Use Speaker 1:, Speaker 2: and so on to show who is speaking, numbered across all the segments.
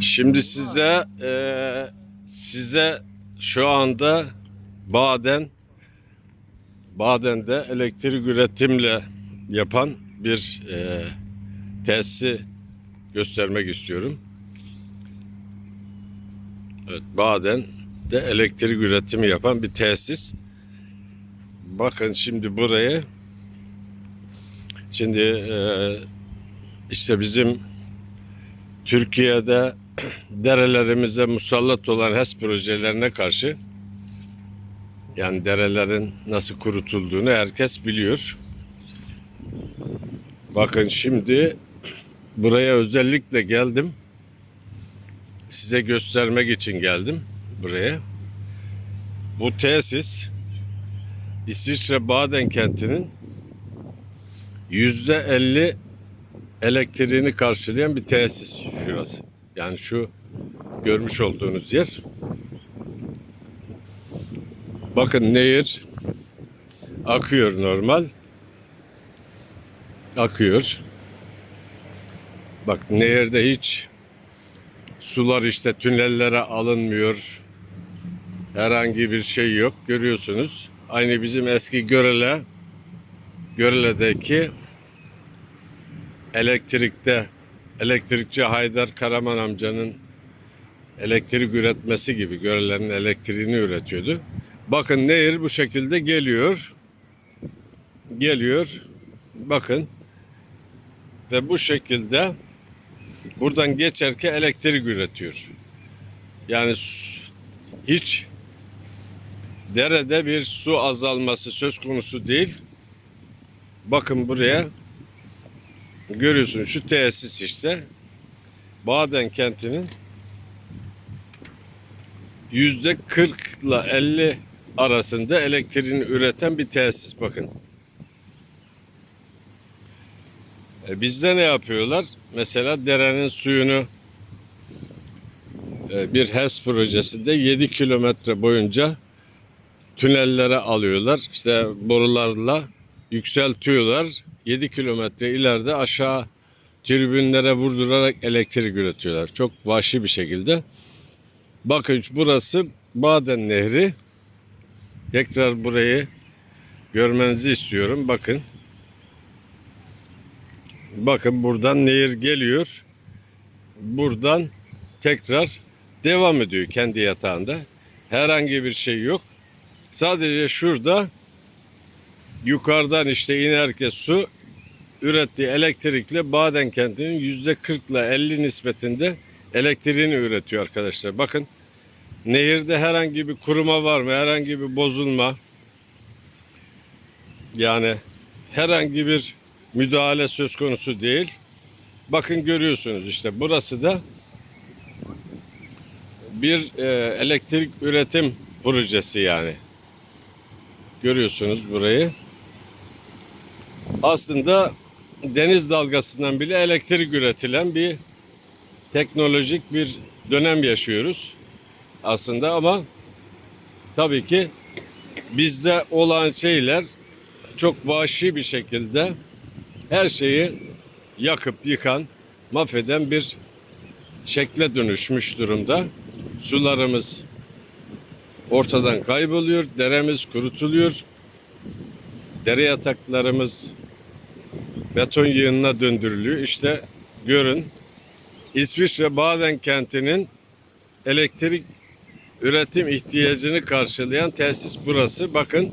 Speaker 1: Şimdi size eee, size şu anda Baden Baden'de elektrik üretimle yapan bir eee tesisi göstermek istiyorum. Evet, Baden'de elektrik üretimi yapan bir tesis. Bakın şimdi buraya. Şimdi eee, işte bizim Türkiye'de derelerimize musallat olan HES projelerine karşı yani derelerin nasıl kurutulduğunu herkes biliyor. Bakın şimdi buraya özellikle geldim. Size göstermek için geldim buraya. Bu tesis İsviçre Baden kentinin yüzde elli elektriğini karşılayan bir tesis şurası. Yani şu görmüş olduğunuz yer. Bakın nehir akıyor normal. Akıyor. Bak nehirde hiç sular işte tünellere alınmıyor. Herhangi bir şey yok. Görüyorsunuz. Aynı bizim eski Görele Görele'deki elektrikte elektrikçi Haydar Karaman amcanın elektrik üretmesi gibi görelerin elektriğini üretiyordu. Bakın nehir bu şekilde geliyor. Geliyor. Bakın. Ve bu şekilde buradan geçerken elektrik üretiyor. Yani hiç derede bir su azalması söz konusu değil. Bakın buraya görüyorsun şu tesis işte Baden kentinin yüzde 40 ile 50 arasında elektriğini üreten bir tesis bakın. E bizde ne yapıyorlar? Mesela derenin suyunu e, bir HES projesinde 7 kilometre boyunca tünellere alıyorlar. İşte borularla yükseltiyorlar. 7 kilometre ileride aşağı tribünlere vurdurarak elektrik üretiyorlar. Çok vahşi bir şekilde. Bakın burası Baden Nehri. Tekrar burayı görmenizi istiyorum. Bakın. Bakın buradan nehir geliyor. Buradan tekrar devam ediyor kendi yatağında. Herhangi bir şey yok. Sadece şurada yukarıdan işte inerken su ürettiği elektrikle Baden kentinin yüzde 40 ile 50 nispetinde elektriğini üretiyor arkadaşlar. Bakın nehirde herhangi bir kuruma var mı? Herhangi bir bozulma yani herhangi bir müdahale söz konusu değil. Bakın görüyorsunuz işte burası da bir e, elektrik üretim projesi yani. Görüyorsunuz burayı. Aslında deniz dalgasından bile elektrik üretilen bir teknolojik bir dönem yaşıyoruz aslında ama tabii ki bizde olan şeyler çok vahşi bir şekilde her şeyi yakıp yıkan, mahveden bir şekle dönüşmüş durumda. Sularımız ortadan kayboluyor, deremiz kurutuluyor. Dere yataklarımız beton yığınına döndürülüyor. İşte görün İsviçre Baden kentinin elektrik üretim ihtiyacını karşılayan tesis burası. Bakın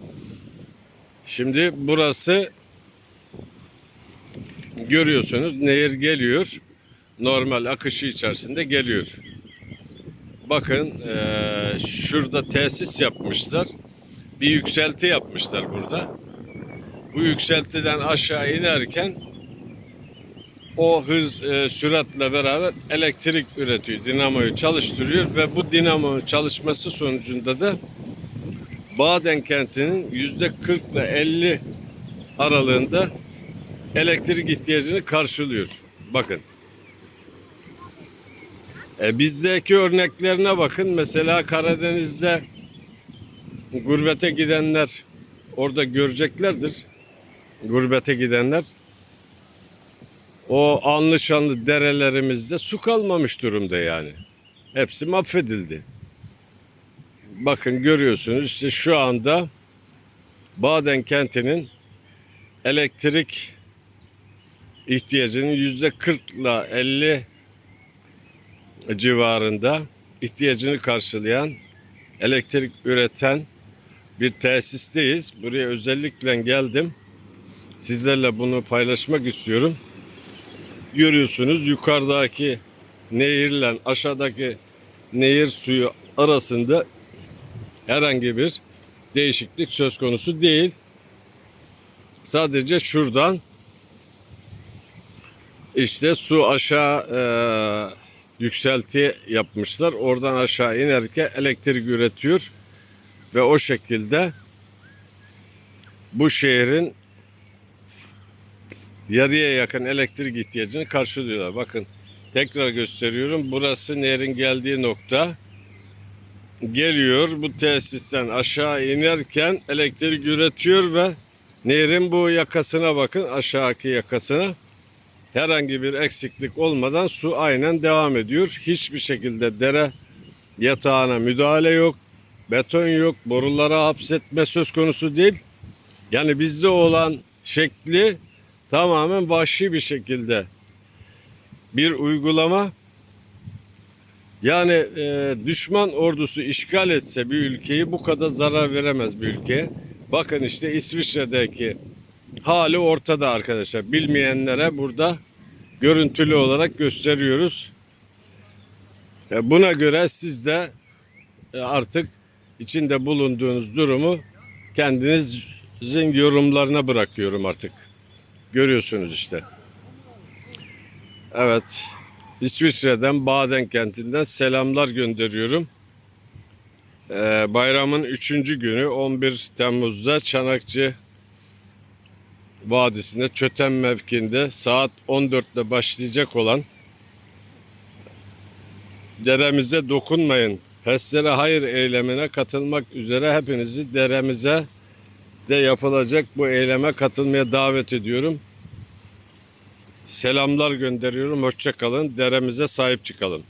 Speaker 1: şimdi burası görüyorsunuz nehir geliyor. Normal akışı içerisinde geliyor. Bakın eee, şurada tesis yapmışlar. Bir yükselti yapmışlar burada. Bu yükseltiden aşağı inerken o hız e, süratle beraber elektrik üretiyor. Dinamoyu çalıştırıyor ve bu dinamo çalışması sonucunda da Baden kentinin yüzde 40 ile 50 aralığında elektrik ihtiyacını karşılıyor. Bakın. E, bizdeki örneklerine bakın. Mesela Karadeniz'de gurbete gidenler orada göreceklerdir. Gurbete gidenler o anlı şanlı derelerimizde su kalmamış durumda yani. Hepsi mahvedildi. Bakın görüyorsunuz işte şu anda Baden kentinin elektrik ihtiyacının yüzde 40 ile 50 civarında ihtiyacını karşılayan elektrik üreten bir tesisteyiz. Buraya özellikle geldim. Sizlerle bunu paylaşmak istiyorum. Görüyorsunuz yukarıdaki nehirle aşağıdaki nehir suyu arasında herhangi bir değişiklik söz konusu değil. Sadece şuradan işte su aşağı e, yükselti yapmışlar. Oradan aşağı inerken elektrik üretiyor ve o şekilde bu şehrin yarıya yakın elektrik ihtiyacını karşılıyorlar. Bakın tekrar gösteriyorum. Burası nehrin geldiği nokta. Geliyor bu tesisten aşağı inerken elektrik üretiyor ve nehrin bu yakasına bakın aşağıki yakasına herhangi bir eksiklik olmadan su aynen devam ediyor. Hiçbir şekilde dere yatağına müdahale yok. Beton yok. Borulara hapsetme söz konusu değil. Yani bizde olan şekli tamamen vahşi bir şekilde bir uygulama. Yani e, düşman ordusu işgal etse bir ülkeyi bu kadar zarar veremez bir ülkeye. Bakın işte İsviçre'deki hali ortada arkadaşlar. Bilmeyenlere burada görüntülü olarak gösteriyoruz. E, Buna göre siz de e, artık içinde bulunduğunuz durumu kendinizin yorumlarına bırakıyorum artık. Görüyorsunuz işte. Evet. İsviçre'den Baden kentinden selamlar gönderiyorum. Ee, bayramın 3. günü 11 Temmuz'da Çanakçı Vadisi'nde Çöten mevkinde saat 14'te başlayacak olan deremize dokunmayın. Peslere hayır eylemine katılmak üzere hepinizi deremize de yapılacak bu eyleme katılmaya davet ediyorum. Selamlar gönderiyorum. Hoşça kalın. Deremize sahip çıkalım.